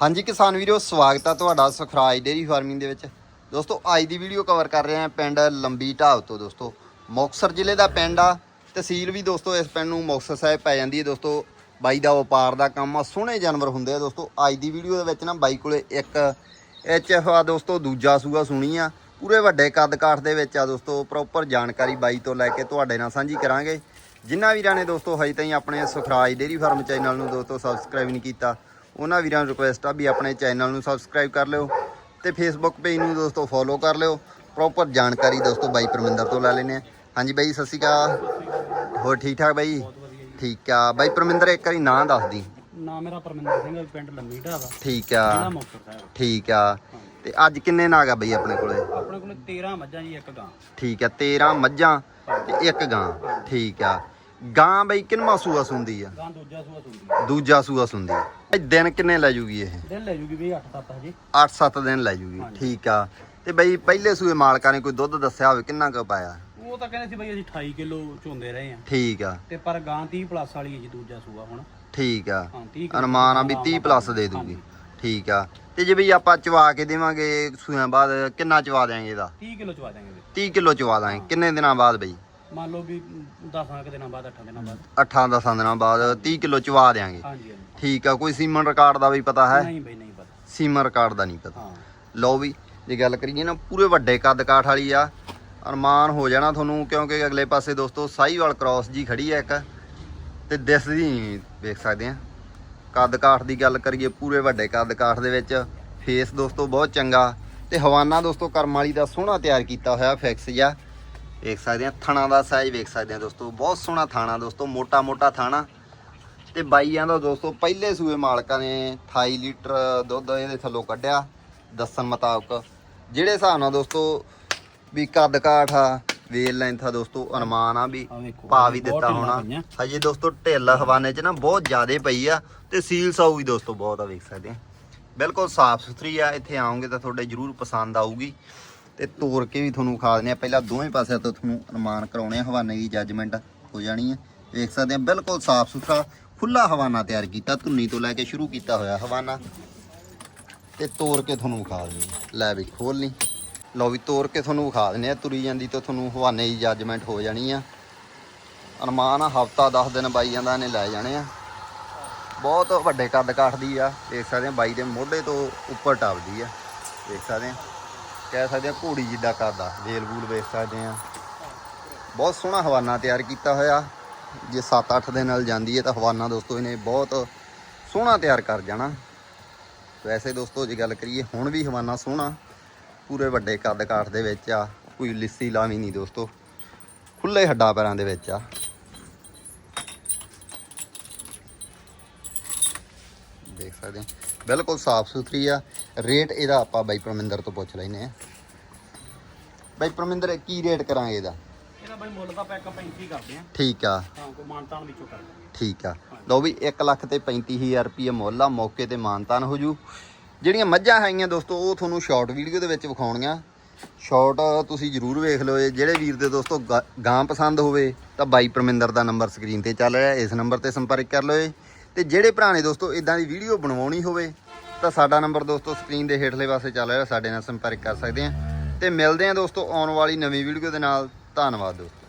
ਹਾਂਜੀ ਕਿਸਾਨ ਵੀਰੋ, ਸਵਾਗਤ ਆ ਤੁਹਾਡਾ ਸੁਖਰਾਜ ਡੇਰੀ ਫਾਰਮਿੰਗ ਦੇ ਵਿੱਚ। ਦੋਸਤੋ, ਅੱਜ ਦੀ ਵੀਡੀਓ ਕਵਰ ਕਰ ਰਹੇ ਹਾਂ ਪਿੰਡ ਲੰਬੀ ਢਾਬ ਤੋਂ ਦੋਸਤੋ। ਮੁਕਤਸਰ ਜ਼ਿਲ੍ਹੇ ਦਾ ਪਿੰਡ ਆ, ਤਹਿਸੀਲ ਵੀ ਦੋਸਤੋ ਇਸ ਪਿੰਡ ਨੂੰ ਮੁਕਤਸਰ ਸਾਹਿਬ ਪੈ ਜਾਂਦੀ ਹੈ ਦੋਸਤੋ। ਬਾਈ ਦਾ ਵਪਾਰ ਦਾ ਕੰਮ ਆ, ਸੋਹਣੇ ਜਾਨਵਰ ਹੁੰਦੇ ਆ ਦੋਸਤੋ। ਅੱਜ ਦੀ ਵੀਡੀਓ ਦੇ ਵਿੱਚ ਨਾ ਬਾਈ ਕੋਲੇ ਇੱਕ ਐਚਐਫ ਆ ਦੋਸਤੋ, ਦੂਜਾ ਸੂਆ ਸੁਣੀ ਆ। ਪੂਰੇ ਵੱਡੇ ਕੱਦ ਕਾਠ ਦੇ ਵਿੱਚ ਆ ਦੋਸਤੋ ਪ੍ਰੋਪਰ ਜਾਣਕਾਰੀ ਬਾਈ ਤੋਂ ਲੈ ਕੇ ਤੁਹਾਡੇ ਨਾਲ ਸਾਂਝੀ ਕਰਾਂਗੇ। ਜਿਨ੍ਹਾਂ ਵੀਰਾਂ ਨੇ ਦੋਸਤੋ, ਹਜੇ ਤਾਈਂ ਆਪਣੇ ਸੁਖਰਾਜ ਡੇਰੀ ਫਾਰਮ ਚੈਨਲ ਨੂੰ ਦੋਸਤੋ ਸਬਸਕ੍ਰਾਈਬ ਨਹੀਂ ਕੀਤਾ ਉਹਨਾਂ ਵੀਰਾਂ ਨੂੰ ਰਿਕੁਐਸਟ ਆ ਵੀ ਆਪਣੇ ਚੈਨਲ ਨੂੰ ਸਬਸਕ੍ਰਾਈਬ ਕਰ ਲਿਓ ਤੇ ਫੇਸਬੁੱਕ ਪੇਜ ਨੂੰ ਦੋਸਤੋ ਫੋਲੋ ਕਰ ਲਿਓ। ਪ੍ਰੋਪਰ ਜਾਣਕਾਰੀ ਦੋਸਤੋ ਬਾਈ ਪਰਮਿੰਦਰ ਤੋਂ ਲੈ ਲੈਨੇ ਆ ਹਾਂਜੀ ਬਾਈ ਸਤਿ ਸ਼੍ਰੀ ਅਕਾਲ। ਹੋਰ ਠੀਕ ਠਾਕ ਬਾਈ? ਠੀਕ ਆ। ਬਾਈ ਪਰਮਿੰਦਰ ਇੱਕ ਵਾਰੀ ਨਾਂ ਦੱਸ ਦੀ। ਨਾਮ ਮੇਰਾ ਪਰਮਿੰਦਰ ਸਿੰਘ ਪਿੰਡ ਲੰਮੀ ਢਾਬਾ ਠੀਕ ਆ। ਠੀਕ ਆ। ਤੇ ਅੱਜ ਕਿੰਨੇ ਨਾਗ ਆ ਬਈ ਆਪਣੇ ਕੋਲੇ? ਆਪਣੇ ਕੋਲ 13 ਮੱਝਾਂ ਜੀ ਇੱਕ ਗਾਂ। ਠੀਕ ਆ 13 ਮੱਝਾਂ ਤੇ ਇੱਕ ਗਾਂ। ਠੀਕ ਆ। ਗਾਂ ਬਈ ਕਿੰਨਵਾਂ ਸੂਆ ਸੁੰਦੀ ਆ? ਗਾਂ ਦੂਜਾ ਸੂਆ ਸੁਣਦੀ ਹੈ ਦੂਜਾ ਸੂਆ ਸੁੰਦੀ ਆ। ਇਹ ਦਿਨ ਕਿੰਨੇ ਲੈ ਜੂਗੀ ਇਹ? ਦਿਨ ਲੈ ਜੂਗੀ ਵੀ 8 7 ਹਜੇ। 8-7 ਦਿਨ ਲੈ ਜੂਗੀ। ਠੀਕ ਆ। ਤੇ ਬਈ ਪਹਿਲੇ ਸੂਏ ਮਾਲਕਾਂ ਨੇ ਕੋਈ ਦੁੱਧ ਦੱਸਿਆ ਹੋਵੇ ਕਿੰਨਾ ਕੁ ਪਾਇਆ? ਉਹ ਤਾਂ ਕਹਿੰਦੇ ਸੀ ਬਈ ਅਸੀਂ 28 ਕਿਲੋ ਚੋਂਦੇ ਰਹੇ ਆ। ਠੀਕ ਆ। ਤੇ ਪਰ ਗਾਂ 30 ਪਲੱਸ ਵਾਲੀ ਹੈ ਜੀ ਦੂਜਾ ਸੂਆ ਹੁਣ। ਠੀਕ ਆ। ਹਾਂ 30 ਕਿਲੋ। ਅਨੁਮਾਨ ਆ ਵੀ 30 ਪਲੱਸ ਦੇ ਦੂਗੀ। ਠੀਕ ਆ। ਤੇ ਜੇ ਬਈ ਆਪਾਂ ਚਵਾ ਕੇ ਦੇਵਾਂਗੇ ਸੂਆਂ ਬਾਅਦ ਕਿੰਨਾ ਚਵਾ ਦਿਆਂਗੇ ਇਹਦਾ? 30 ਕਿਲੋ ਚਵਾ ਦਾਂਗੇ ਵੀ 30 ਕਿਲੋ ਚਵਾ ਦਾਂਗੇ। ਕਿੰਨੇ ਦਿਨਾਂ ਬਾਅਦ ਬਈ? ਮੰਨ ਲਓ ਵੀ 10 ਕੁ ਦਿਨਾਂ ਬਾਅਦ 8 ਦਿਨਾਂ ਬਾਅਦ। 8-10 ਦਿਨਾਂ ਬਾਅਦ 30 ਕਿਲੋ ਚਵਾ ਹਾਂਜੀ ਹਾਂਜੀ। ਠੀਕ ਆ ਕੋਈ ਸੀਮਨ ਰਿਕਾਰਡ ਦਾ ਵੀ ਪਤਾ ਹੈ? ਨਹੀਂ ਬਈ ਨਹੀਂ ਪਤਾ। ਸੀਮਨ ਰਿਕਾਰਡ ਦਾ ਨਹੀਂ ਪਤਾ। ਹਾਂ। ਲਓ ਵੀ ਜੇ ਗੱਲ ਕਰੀਏ ਨਾ ਪੂਰੇ ਵੱਡੇ ਕੱਦ ਕਾਠ ਵਾਲੀ ਆ ਅਰਮਾਨ ਹੋ ਜਾਣਾ ਤੁਹਾਨੂੰ ਕਿਉਂਕਿ ਅਗਲੇ ਪਾਸੇ ਦੋਸਤੋ ਸਾਈਵਾਲ ਕ੍ਰਾਸ ਜੀ ਖੜੀ ਆ ਇੱਕ। ਤੇ ਦਿਸਦੀ ਨਹੀਂ ਵੇਖ ਸਕਦੇ ਆ। ਕੱਦ ਕਾਠ ਦੀ ਗੱਲ ਕਰੀਏ ਪੂਰੇ ਵੱਡੇ ਕੱਦ ਕਾਠ ਦੇ ਵਿੱਚ। ਫੇਸ ਦੋਸਤੋ ਬਹੁਤ ਚੰਗਾ। ਤੇ ਹਵਾਨਾ ਦੋਸਤੋ ਕਰਮ ਵਾਲੀ ਦਾ ਸੋਹਣਾ ਤਿਆਰ ਕੀਤਾ ਹੋਇਆ ਫਿਕਸ ਜਿਹਾ। ਵੇਖ ਸਕਦੇ ਆ ਥਣਾ ਦਾ ਸਾਈਜ਼ ਵੇਖ ਸਕਦੇ ਆ ਦੋਸਤੋ ਬਹੁਤ ਸੋਹਣਾ ਥਾਣਾ ਦੋਸਤੋ ਮੋਟਾ ਮੋਟਾ ਥਾਣਾ। ਤੇ ਬਾਈਆਂ ਦਾ ਦੋਸਤੋ ਪਹਿਲੇ ਸੂਏ ਮਾਲਕਾਂ ਨੇ 28 ਲੀਟਰ ਦੁੱਧ ਇਹਦੇ ਥੱਲੋਂ ਕੱਢਿਆ ਦੱਸਣ ਮੁਤਾਬਕ। ਜਿਹੜੇ ਹਿਸਾਬ ਨਾਲ ਦੋਸਤੋ ਵੀ ਕੱਦ ਕਾਠ ਆ ਵੇਲ ਲੈਂਥ ਆ ਦੋਸਤੋ ਅਨੁਮਾਨ ਆ ਵੀ ਪਾ ਵੀ ਦਿੱਤਾ ਹੋਣਾ। ਹਜੇ ਦੋਸਤੋ ਢਿੱਲ ਹਵਾਨੇ 'ਚ ਨਾ ਬਹੁਤ ਜ਼ਿਆਦੇ ਪਈ ਆ ਤੇ ਸੀਲ ਸਾਊ ਵੀ ਦੋਸਤੋ ਬਹੁਤ ਆ ਵੇਖ ਸਕਦੇ ਆ ਬਿਲਕੁਲ ਸਾਫ਼ ਸੁਥਰੀ ਆ ਇੱਥੇ ਆਓਗੇ ਤਾਂ ਤੁਹਾਡੇ ਜ਼ਰੂਰ ਪਸੰਦ ਆਊਗੀ। ਤੇ ਤੋੜ ਕੇ ਵੀ ਤੁਹਾਨੂੰ ਖਾ ਦਿੰਦੇ ਆ ਪਹਿਲਾਂ ਦੋਵੇਂ ਪਾਸਿਆਂ ਤੋਂ ਤੁਹਾਨੂੰ ਅਨੁਮਾਨ ਕਰਾਉਣੇ ਆ, ਹਵਾਨੇ ਦੀ ਜੱਜਮੈਂਟ ਹੋ ਜਾਣੀ ਹੈ ਵੇਖ ਸਕਦੇ ਆ ਬਿਲਕੁਲ ਸਾਫ਼ ਸੁਥਰਾ ਖੁੱਲਾ ਹਵਾਨਾ ਤਿਆਰ ਕੀਤਾ, ਧੁੰਨੀ ਤੋਂ ਲੈ ਕੇ ਸ਼ੁਰੂ ਕੀਤਾ ਹੋਇਆ ਹਵਾਨਾ। ਤੇ ਤੋੜ ਕੇ ਤੁਹਾਨੂੰ ਵਿਖਾ ਦਿੰਦੇ ਆ। ਲੈ ਵੀ ਖੋਲ ਲਈ। ਲਓ ਵੀ ਤੋੜ ਕੇ ਤੁਹਾਨੂੰ ਵਿਖਾ ਦਿੰਦੇ ਆ ਤੁਰੀ ਜਾਂਦੀ ਤਾਂ ਤੁਹਾਨੂੰ ਹਵਾਨੇ ਦੀ ਜੱਜਮੈਂਟ ਹੋ ਜਾਣੀ ਆ। ਅਨੁਮਾਨ ਆ, ਹਫਤਾ 10 ਦਿਨ ਬਾਈ ਜਾਂਦਾ ਇਹਨੇ ਲੈ ਜਾਣੇ ਆ। ਬਹੁਤ ਵੱਡੇ ਕੱਦ ਕਾਠ ਦੀ ਆ। ਦੇਖ ਸਕਦੇ ਆ ਬਾਈ ਦੇ ਮੋਢੇ ਤੋਂ ਉੱਪਰ ਟੱਪਦੀ ਆ। ਦੇਖ ਸਕਦੇ ਆ ਕਹਿ ਸਕਦੇ ਆ, ਘੋੜੀ ਜਿੱਦਾਂ ਕੱਦ ਆ ਵੇਲ ਬੂਲ ਵੇਖ ਸਕਦੇ ਆ। ਬਹੁਤ ਸੋਹਣਾ ਹਵਾਨਾ ਤਿਆਰ ਕੀਤਾ ਹੋਇਆ। ਜੇ 7-8 ਦਿਨ ਨਾਲ ਜਾਂਦੀ ਹੈ ਤਾਂ ਹਵਾਨਾ ਦੋਸਤੋ, ਇਹਨੇ ਬਹੁਤ ਸੋਹਣਾ ਤਿਆਰ ਕਰ ਜਾਣਾ। ਵੈਸੇ ਦੋਸਤੋ, ਜੇ ਗੱਲ ਕਰੀਏ, ਹੁਣ ਵੀ ਹਵਾਨਾ ਸੋਹਣਾ। ਪੂਰੇ ਵੱਡੇ ਕੱਦ ਕਾਠ ਦੇ ਵਿੱਚ ਆ। ਕੋਈ ਲਿੱਸੀ ਲਾਵੀ ਨਹੀਂ ਦੋਸਤੋ। ਖੁੱਲੇ ਹੱਡਾਂ ਪੈਰਾਂ ਦੇ ਵਿੱਚ ਆ। ਦੇਖ ਸਕਦੇ ਬਿਲਕੁਲ ਸਾਫ਼ ਸੁਥਰੀ ਆ। ਰੇਟ ਇਹਦਾ ਆਪਾਂ ਬਾਈ ਪਰਮਿੰਦਰ ਤੋਂ ਪੁੱਛ ਲੈਨੇ ਆ ਬਾਈ ਪਰਮਿੰਦਰ ਕੀ ਰੇਟ ਕਰਾਂਗੇ ਇਹਦਾ? ਇਹਦਾ ਬਈ ਮੁੱਲ ਦਾ ਪੈਕ 35 ਕਰਦੇ ਆ ਠੀਕ ਆ। ਹਾਂ ਕੋ ਮਾਨਤਾਨ ਵਿੱਚੋਂ ਕਰਦੇ ਠੀਕ ਆ। ਲਓ ਵੀ 1 ਲੱਖ ਤੇ 35000 ਰੁਪਏ ਮੁੱਲ ਆ ਮੌਕੇ ਤੇ ਮਾਨਤਾਨ ਹੋ ਜੂ। ਜਿਹੜੀਆਂ ਮੱਝਾਂ ਹੈਗੀਆਂ ਦੋਸਤੋ ਉਹ ਤੁਹਾਨੂੰ ਸ਼ਾਰਟ ਵੀਡੀਓ ਦੇ ਵਿੱਚ ਵਿਖਾਉਣੀਆਂ। ਸ਼ਾਰਟ ਤੁਸੀਂ ਜਰੂਰ ਵੇਖ ਲਓ ਜਿਹੜੇ ਵੀਰ ਦੇ ਦੋਸਤੋ ਗਾ- ਪਸੰਦ ਹੋਵੇ ਤਾਂ ਬਾਈ ਪਰਮਿੰਦਰ ਦਾ ਨੰਬਰ ਸਕਰੀਨ ਤੇ ਚੱਲ ਰਿਹਾ। ਇਸ ਨੰਬਰ ਤੇ ਸੰਪਰਕ ਕਰ ਲਓ। ਤੇ ਜਿਹੜੇ ਭਰਾ ਨੇ ਦੋਸਤੋ ਇਦਾਂ ਦੀ ਵੀਡੀਓ ਬਣਵਾਉਣੀ ਹੋਵੇ ਤਾਂ ਸਾਡਾ ਨੰਬਰ ਦੋਸਤੋ ਸਕਰੀਨ ਦੇ ਹੇਠਲੇ ਪਾਸੇ ਚੱਲ ਰਿਹਾ, ਸਾਡੇ ਨਾਲ ਸੰਪਰਕ ਕਰ ਸਕਦੇ ਆ ਤੇ ਮਿਲਦੇ ਆ ਦੋਸਤੋ ਆਉਣ ਵਾਲੀ ਨਵੀਂ ਵੀਡੀਓ ਦੇ ਨਾਲ। ਧੰਨਵਾਦ ਦੋਸਤੋ।